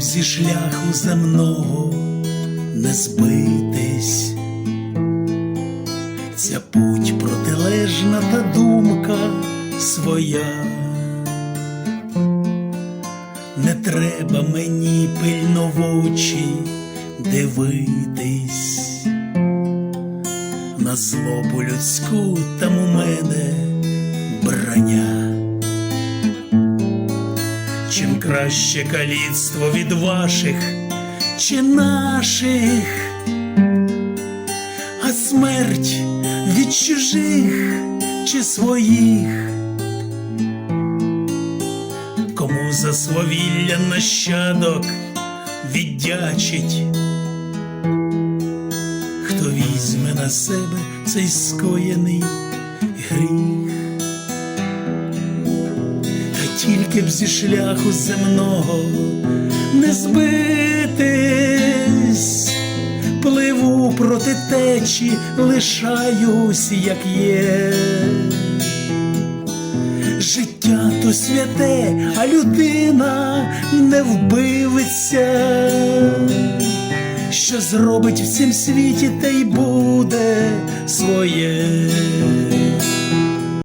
зі шляху земного не збитись. Ця путь протилежна та думка своя. Не треба мені пильно в очі дивитись на злобу людську там у мене Чим краще каліцтво від ваших чи наших, а смерть від чужих чи своїх. Кому за свавілля нащадок віддячить, хто візьме на себе цей скоєний тільки б зі шляху земного не збитись, пливу проти течі, лишаюсь, як є. Життя то святе, а людина не вбивиться, що зробить в цім світі, те й буде своє.